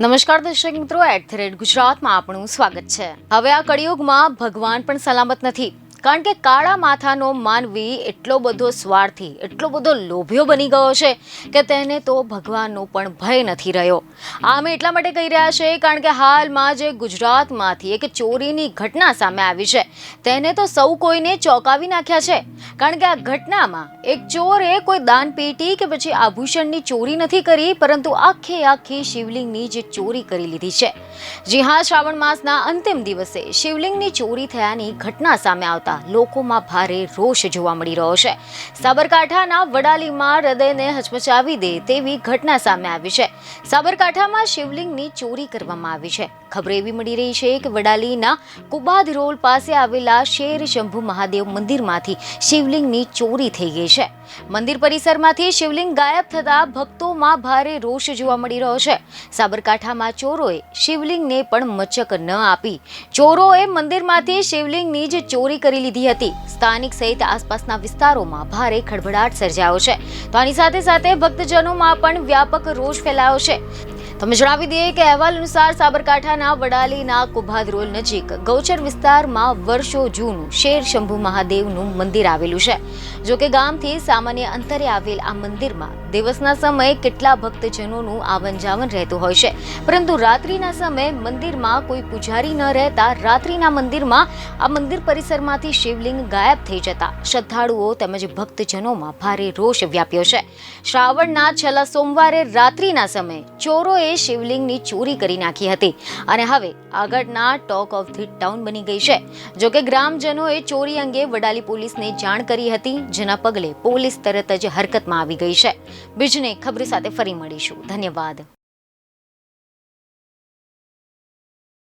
નમસ્કાર દર્શક મિત્રો એટ ધ રેટ ગુજરાતમાં આપણું સ્વાગત છે. હવે આ કળિયુગમાં ભગવાન પણ સલામત નથી. કારણ કે કાળા માથાનો માનવી એટલો બધો સ્વાર્થી, એટલો બધો લોભ્યો બની ગયો છે કે તેને તો ભગવાનનો પણ ભય નથી રહ્યો. આ અમે એટલા માટે કહી રહ્યા છે, કારણ કે હાલમાં જે ગુજરાતમાંથી એક ચોરીની ઘટના સામે આવી છે. તેને તો સૌ કોઈને ચોંકાવી નાખ્યા છે. કારણ કે આ ઘટનામાં એક ચોરે કોઈ દાનપેટી કે પછી આભૂષણની ચોરી નથી કરી, પરંતુ આખે આખી શિવલિંગની જે ચોરી કરી લીધી છે. જી હા, શ્રાવણ માસના અંતિમ દિવસે શિવલિંગની ચોરી થયાની ઘટના સામે આવતા લોકોમાં ભારે રોષ જોવા મળી રહ્યો છે. સાબરકાંઠાના વડાલીમાં હૃદયને હચમચાવી દે તેવી ઘટના સામે આવી છે. સાબરકાંઠામાં શિવલિંગની ચોરી કરવામાં આવી છે. ખબર એવી મળી રહી છે કે વડાલીના કુબાદ રોલ પાસે આવેલા શેર શંભુ મહાદેવ મંદિરમાંથી શિવલિંગની ચોરી થઈ ગઈ છે. મંદિર પરિસરમાંથી શિવલિંગ ગાયબ થતા ભક્તોમાં ભારે રોષ જોવા મળી રહ્યો છે. સાબરકાંઠામાં ચોરોએ શિવલિંગને પણ મચક ન આપી. ચોરોએ મંદિરમાંથી શિવલિંગની જ ચોરી કરી લીધી હતી. સ્થાનિક સહિત આસપાસના વિસ્તારોમાં ભારે ખળભળાટ સર્જાયો છે. તો આની સાથે સાથે ભક્તજનોમાં પણ વ્યાપક રોષ ફેલાયો છે. તમે જણાવી દઈએ કે અહેવાલ અનુસાર સાબરકાંઠાના વડાલીના કુભાદ રોડ નજીક ગૌચર વિસ્તારમાં વર્ષો જૂનું શેર શંભુ મહાદેવનું મંદિર આવેલું છે. જો કે ગામથી સામાન્ય અંતરે આવેલ આ મંદિરમાં દિવસના સમયે કેટલા ભક્તજનોનું આવન જાવન રહેતું હોય છે. પરંતુ રાત્રિના સમયે મંદિરમાં કોઈ પૂજારી ન રહેતા રાત્રિના મંદિરમાં આ મંદિર પરિસરમાંથી શિવલિંગ ગાયબ થઈ જતા શ્રદ્ધાળુઓ તેમજ ભક્તજનોમાં ભારે રોષ વ્યાપ્યો છે. શ્રાવણના છેલ્લા સોમવારે રાત્રિના સમયે ચોરોએ શિવલિંગની ચોરી કરી નાખી હતી. અને હવે આગળના ટોક ઓફ ધી ટાઉન બની ગઈ છે. જોકે ગ્રામજનોએ ચોરી અંગે વડાલી પોલીસને જાણ કરી હતી, જેના પગલે પોલીસ તરત જ હરકતમાં આવી ગઈ છે. બીજને ખબર સાથે ફરી મળીશું. ધન્યવાદ.